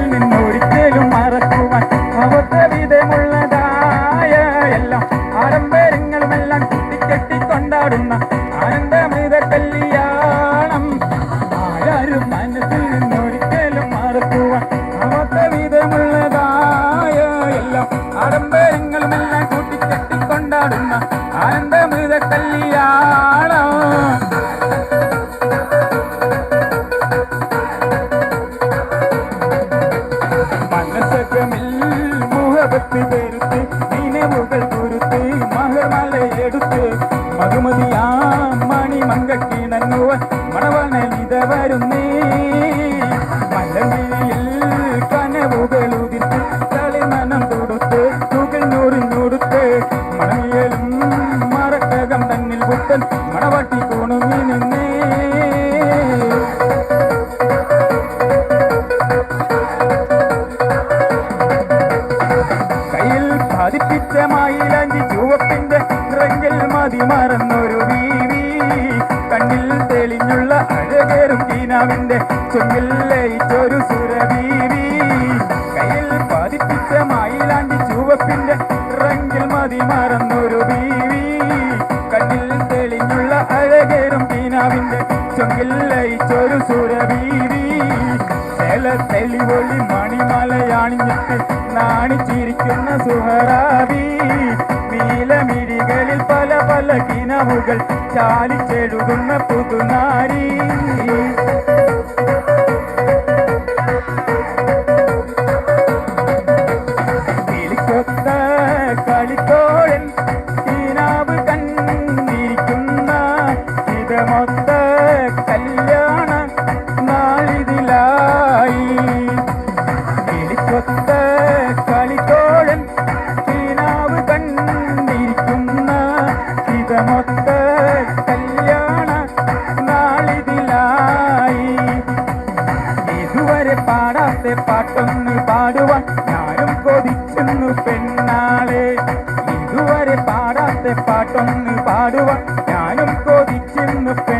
മനസ്സിൽ നിന്നൊരിക്കലും മറക്കുവാൻ അവസവിധമുള്ളതായ എല്ലാം ആഡംബരങ്ങളുമെല്ലാം കൂട്ടിക്കെട്ടി കൊണ്ടാടുന്ന ആനന്ദമൃത നിലവുകൾ കുരുത്ത് മഹമലയെടുത്ത് മധുമതിയാ മണിമങ്കക്കിണങ്ങുവൻ മണവണലിത വരുന്നേ. കീനാവിന്റെ ചൊങ്കിൽ ലയിച്ചൊരു സുരവീവി. കയ്യിൽ പതിപ്പിച്ച മയിലാണ്ടി ചുവപ്പിന്റെ റങ്കിൽ മതി മറന്നൊരു വീവി കണ്ണിൽ തെളിഞ്ഞുള്ള അഴകേറും പീനാവിന്റെ ചൊങ്കിൽ ലയിച്ചൊരു സുരവീവി. ചില തെളിവൊളി മണിമലയാണിഞ്ഞിട്ട് നാണിച്ചിരിക്കുന്ന സുഹറാവി. നീലമിഴികളിൽ പല പല കിനവുകൾ చాలి చెడుగున్న పుదునారీ. പെണ്ണാളെ. ഇതുവരെ പാടാത്ത പാട്ടൊന്ന് പാടുവാൻ ഞാനും കൊതിച്ചെന്ന് പെണ്ണാളെ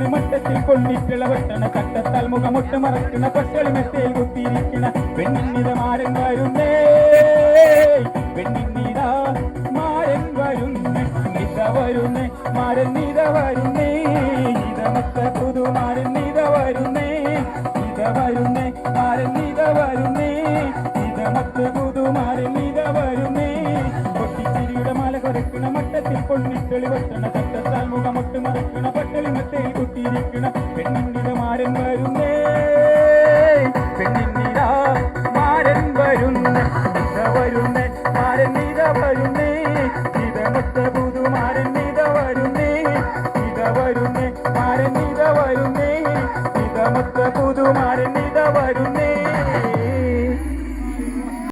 മാല കൊരക്കണ മട്ടത്തിൽ കൊള്ളിട്ടുള്ള വെട്ടണ കട്ടത്താൽ മുഖമൊട്ട മറക്കണ പട്ടളി മെത്തയിൽ കുത്തിയിരിക്കണ പെണ്ണിന്നിത മാരൻ വരുന്നേ പെണ്ണിന്നിത മാരൻ വരുന്നേ ഇത വരുന്നേ മാരൻ നിത വരുന്നേ ഇതമൊത്ത പുതുമാരൻ നിത വരുന്നേ ഇത വരുന്നേ മാരൻ നിത വരുന്നേ ഇതമൊത്ത പുതുമാരൻ നിത വരുന്നേ കൊട്ടിച്ചിരിയുടെ മാല കൊരക്കണ മട്ടത്തിൽ പൊണ്ണിക്കളി വെട്ടണ കട്ടത്താൽ മുഖമൊട്ട് മറക്കണ പട്ടളി മെത്തയിൽ കിണക്കിണ പെണ്ണിന്റെ മാരൻ വരുന്നേ. പെണ്ണിന്റെ മാരൻ വരുന്നേ. ഇത വരുന്നേ. മാരൻ ഇത വരുന്നേ. ഇത മുത്ത പുതു മാരൻ ഇത വരുന്നേ. ഇത വരുന്നേ